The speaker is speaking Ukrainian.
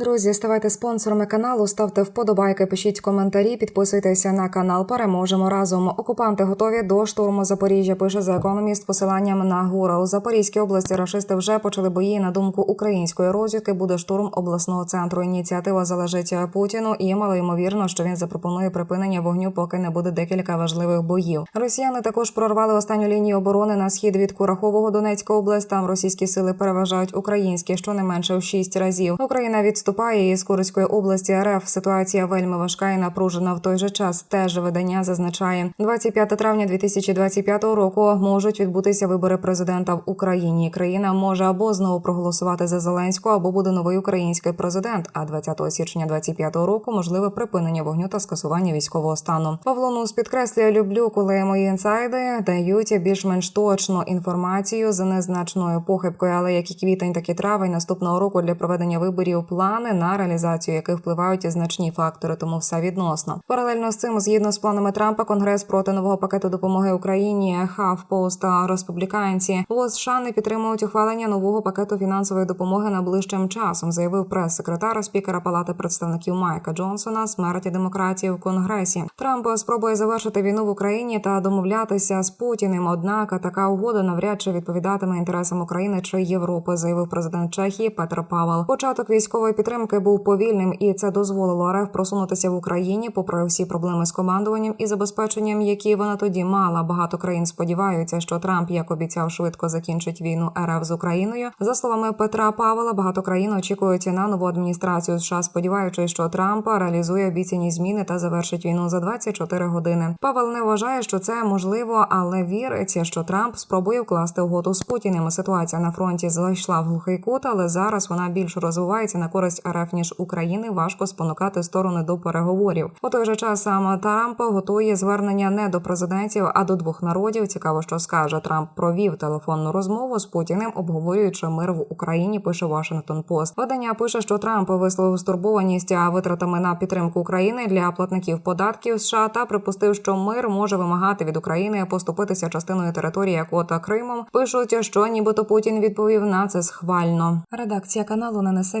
Друзі, ставайте спонсорами каналу, ставте вподобайки, пишіть коментарі, підписуйтеся на канал. Переможемо разом. Окупанти готові до штурму Запоріжжя. Пише за економіст посиланням на ГУРа. У Запорізькій області рашисти вже почали бої. На думку української розвідки буде штурм обласного центру. Ініціатива залежить Путіну, і мало ймовірно, що він запропонує припинення вогню, поки не буде декілька важливих боїв. Росіяни також прорвали останню лінію оборони на схід від Курахового Донецька область. Там російські сили переважають українські, щонайменше в шість разів. Україна відступає із Курської області РФ. Ситуація вельми важка і напружена. В той же час теж видання зазначає 25 травня 2025 року можуть відбутися вибори президента в Україні. Країна може або знову проголосувати за Зеленського, або буде новий український президент. А 20 січня 25 року можливе припинення вогню та скасування військового стану. Павло Нус підкреслює, люблю, коли мої інсайди дають більш-менш точну інформацію з незначною похибкою, але як і квітень, так і травень наступного року для проведення виборів плани на реалізацію яких впливають і значні фактори, тому все відносно. Паралельно з цим, згідно з планами Трампа, Конгрес проти нового пакету допомоги Україні Хавпост та республіканці у США не підтримують ухвалення нового пакету фінансової допомоги найближчим часом, заявив прес-секретар спікера Палати представників Майка Джонсона. Смерті демократії в Конгресі. Трамп спробує завершити війну в Україні та домовлятися з Путіним. Однак така угода навряд чи відповідатиме інтересам України чи Європи, заявив президент Чехії Петр Павел. Початок військової підтримки був повільним, і це дозволило РФ просунутися в Україні, попри всі проблеми з командуванням і забезпеченням, які вона тоді мала. Багато країн сподіваються, що Трамп, як обіцяв, швидко закінчить війну РФ з Україною. За словами Петра Павла, багато країн очікують на нову адміністрацію США, сподіваючись, що Трамп реалізує обіцяні зміни та завершить війну за 24 години. Павел не вважає, що це можливо, але віриться, що Трамп спробує вкласти угоду з Путіним. Ситуація на фронті зайшла в глухий кут, але зараз вона більш розвивається на користь РФ ніж України. Важко спонукати сторони до переговорів. У той же час сам Трамп готує звернення не до президентів, а до двох народів. Цікаво, що скаже Трамп провів телефонну розмову з Путіним, обговорюючи мир в Україні. Пише Вашингтон Пост. Видання пише, що Трамп висловив стурбованість витратами на підтримку України для платників податків США та припустив, що мир може вимагати від України поступитися частиною території, як от Кримом. Пишуть, що нібито Путін відповів на це схвально. Редакція каналу не несе